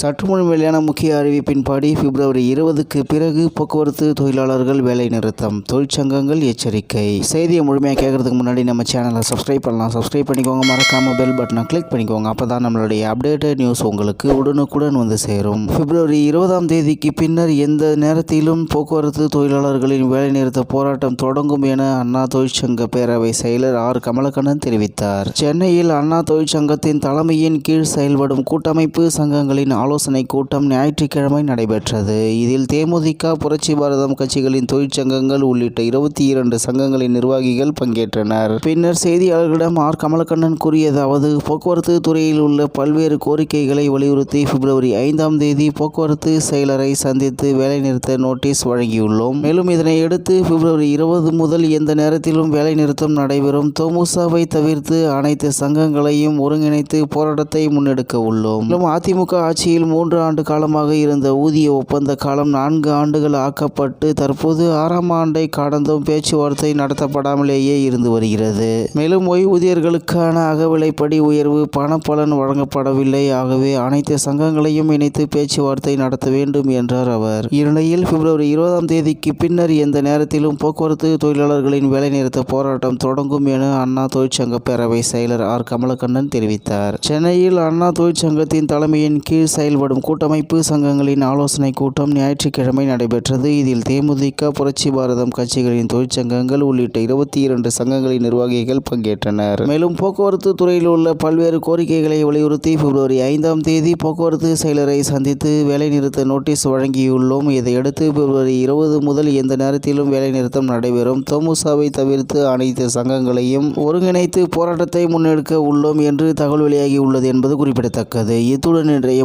சற்றுமுன் வெளியான முக்கிய அறிவிப்பின்படி பிப்ரவரி இருபதுக்கு பிறகு போக்குவரத்து தொழிலாளர்கள் வேலை நிறுத்தம் தொழிற்சங்கங்கள் எச்சரிக்கை. செய்தியை முழுமையாக கேட்கறதுக்கு முன்னாடி நம்ம சேனலை சப்ஸ்கிரைப் பண்ணலாம். சப்ஸ்கிரைப் பண்ணிக்கோங்க. மறக்காம பெல் பட்டனை கிளிக் பண்ணிக்கோங்க. அப்போ தான் நம்மளுடைய அப்டேட்டட் நியூஸ் உங்களுக்கு உடனுக்குடன் வந்து சேரும். பிப்ரவரி இருபதாம் தேதிக்கு பின்னர் எந்த நேரத்திலும் போக்குவரத்து தொழிலாளர்களின் வேலைநிறுத்த போராட்டம் தொடங்கும் என அண்ணா தொழிற்சங்க பேரவை செயலர் ஆர். கமலக்கண்ணன் தெரிவித்தார். சென்னையில் அண்ணா தொழிற்சங்கத்தின் தலைமையின் கீழ் செயல்படும் கூட்டமைப்பு சங்கங்களின் ஆலோசனை கூட்டம் ஞாயிற்றுக்கிழமை நடைபெற்றது. இதில் தேமுதிக புரட்சி பாரதம் கட்சிகளின் தொழிற்சங்கங்கள் உள்ளிட்ட இருபத்தி இரண்டு சங்கங்களின் நிர்வாகிகள் பங்கேற்றனர். பின்னர் செய்தியாளர்களிடம் ஆர். கமலக்கண்ணன் கூறியதாவது போக்குவரத்து துறையில் உள்ள பல்வேறு கோரிக்கைகளை வலியுறுத்தி பிப்ரவரி ஐந்தாம் தேதி போக்குவரத்து செயலரை சந்தித்து வேலைநிறுத்த நோட்டீஸ் வழங்கியுள்ளோம். மேலும் இதனையடுத்து பிப்ரவரி இருபது முதல் எந்த நேரத்திலும் வேலைநிறுத்தம் நடைபெறும். தொமுசாவை தவிர்த்து அனைத்து சங்கங்களையும் ஒருங்கிணைத்து போராட்டத்தை முன்னெடுக்க உள்ளோம். மேலும் அதிமுக ஆட்சியில் மூன்று ஆண்டு காலமாக இருந்த ஊதிய ஒப்பந்த காலம் நான்கு ஆண்டுகள் ஆக்கப்பட்டு தற்போது ஆறாம் ஆண்டை கடந்தும் பேச்சுவார்த்தை நடத்தப்படாமலேயே இருந்து வருகிறது. மேலும் ஓய்வூதியர்களுக்கான அகவிலைப்படி உயர்வு பணப்பலன் வழங்கப்படவில்லை. ஆகவே அனைத்து சங்கங்களையும் இணைத்து பேச்சுவார்த்தை நடத்த வேண்டும் என்றார் அவர். இந்நிலையில் பிப்ரவரி இருபதாம் தேதிக்கு பின்னர் எந்த நேரத்திலும் போக்குவரத்து தொழிலாளர்களின் வேலைநிறுத்த போராட்டம் தொடங்கும் என அண்ணா தொழிற்சங்க பேரவை செயலர் ஆர். கமலக்கண்ணன் தெரிவித்தார். சென்னையில் அண்ணா தொழிற்சங்கத்தின் தலைமையின் கீழ் செயல்படும் கூட்டமைப்பு சங்கங்களின் ஆலோசனை கூட்டம் ஞாயிற்றுக்கிழமை நடைபெற்றது. இதில் தேமுதிக புரட்சி பாரதம் கட்சிகளின் தொழிற்சங்கங்கள் உள்ளிட்ட இருபத்தி இரண்டு சங்கங்களின் நிர்வாகிகள் பங்கேற்றனர். மேலும் போக்குவரத்து துறையில் உள்ள பல்வேறு கோரிக்கைகளை வலியுறுத்தி பிப்ரவரி ஐந்தாம் தேதி போக்குவரத்து செயலரை சந்தித்து வேலைநிறுத்த நோட்டீஸ் வழங்கியுள்ளோம். இதையடுத்து பிப்ரவரி இருபது முதல் எந்த நேரத்திலும் வேலைநிறுத்தம் நடைபெறும். தொமுசாவை தவிர்த்து அனைத்து சங்கங்களையும் ஒருங்கிணைத்து போராட்டத்தை முன்னெடுக்க உள்ளோம் என்று தகவல் வெளியாகி உள்ளது என்பது குறிப்பிடத்தக்கது. இத்துடன் இன்றைய